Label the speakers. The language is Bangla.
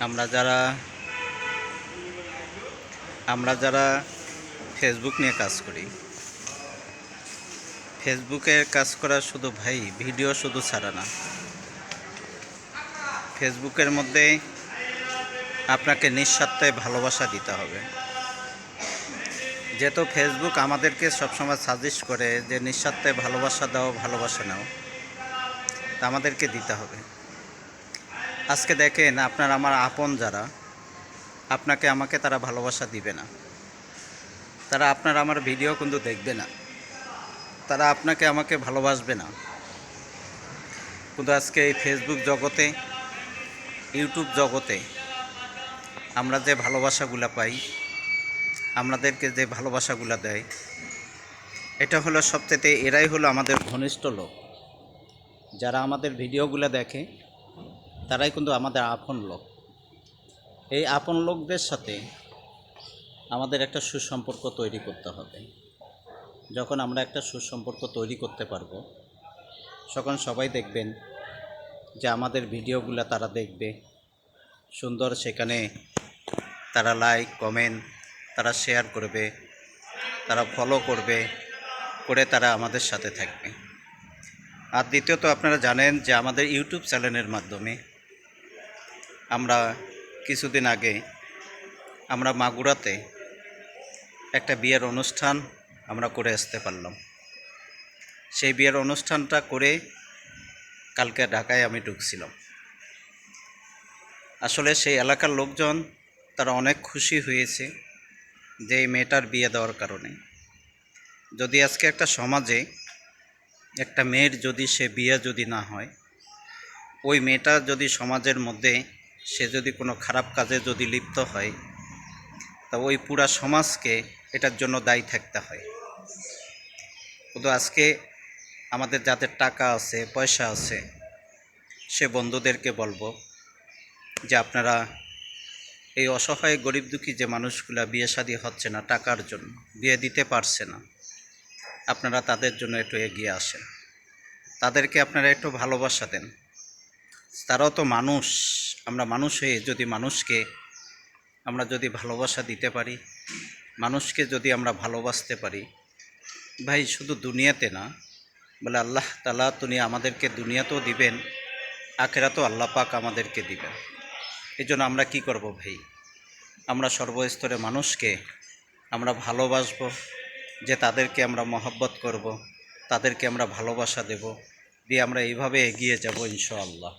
Speaker 1: আমরা যারা আমরা যারা ফেসবুক নিয়ে কাজ করি ফেসবুকে কাজ করা শুধু ভাই ভিডিও শুধু ছাড়া না। ফেসবুকের মধ্যে আপনাকে নিঃস্বার্থে ভালোবাসা দিতে হবে। যেহেতু ফেসবুক আমাদেরকে সবসময় সাজেস্ট করে যে, নিঃস্বার্থে ভালোবাসা দাও, ভালোবাসা নাও। তা আমাদেরকে দিতে হবে। আজকে দেখেন আপনার আমার আপন যারা, আপনাকে আমাকে তারা ভালোবাসা দিবে না। তারা আপনার আমার ভিডিও কিন্তু দেখবে না। তারা আপনাকে আমাকে ভালোবাসবে না। কিন্তু আজকে এই ফেসবুক জগতে ইউটিউব জগতে আমরা যে ভালোবাসাগুলো পাই, আমাদেরকে যে ভালোবাসাগুলো দেয়, এটা হলো সবচেয়ে এরাই হলো আমাদের ঘনিষ্ঠ লোক। যারা আমাদের ভিডিওগুলো দেখে তারাই কিন্তু আমাদের আপন লোক। এই আপন লোকদের সাথে আমাদের একটা সুসম্পর্ক তৈরি করতে হবে। যখন আমরা একটা সুসম্পর্ক তৈরি করতে পারব, তখন সবাই দেখবেন যে আমাদের ভিডিওগুলো তারা দেখবে। সুন্দর সেখানে তারা লাইক কমেন্ট তারা শেয়ার করবে, তারা ফলো করবে, করে তারা আমাদের সাথে থাকবে। আর দ্বিতীয়ত আপনারা জানেন যে আমাদের ইউটিউব চ্যানেলের মাধ্যমে আমরা কিছুদিন আগে আমরা মাগুরাতে একটা বিয়ের অনুষ্ঠান আমরা করে আসতে পারলাম। সেই বিয়ের অনুষ্ঠানটা করে কালকে ঢাকায় আমি ঢুকছিলাম। আসলে সেই এলাকার লোকজন তারা অনেক খুশি হয়েছে যে এই মেয়েটার বিয়ে দেওয়ার কারণে। যদি আজকে একটা সমাজে একটা মেয়ের যদি সে বিয়ে যদি না হয়, ওই মেয়েটা যদি সমাজের মধ্যে সে যদি কোনো খারাপ কাজে যদি লিপ্ত হয়, তা ওই পুরা সমাজকে এটার জন্য দায়ী থাকতে হয়। কিন্তু আজকে আমাদের যাদের টাকা আছে, পয়সা আছে, সে বন্ধুদেরকে বলব যে আপনারা এই অসহায়, গরিব দুঃখী যে মানুষগুলা বিয়ে শাদী হচ্ছে না টাকার জন্য, বিয়ে দিতে পারছে না, আপনারা তাদের জন্য একটু এগিয়ে আসেন। তাদেরকে আপনারা একটু ভালোবাসা দেন। তারাও তো মানুষ। আমরা মানুষ হয়ে যদি মানুষকে আমরা যদি ভালোবাসা দিতে পারি, মানুষকে যদি আমরা ভালোবাসতে পারি, ভাই শুধু দুনিয়াতে না, বলে আল্লাহ তালা তুমি আমাদেরকে দুনিয়াতেও দিবেন, আখেরাতেও আল্লাহ পাক আমাদেরকে দিবেন। এই জন্য আমরা কি করব ভাই? আমরা সর্বস্তরে মানুষকে আমরা ভালোবাসবো, যে তাদেরকে আমরা মহব্বত করব, তাদেরকে আমরা ভালোবাসা দেব, দিয়ে আমরা এইভাবে এগিয়ে যাব ইনশাআল্লাহ।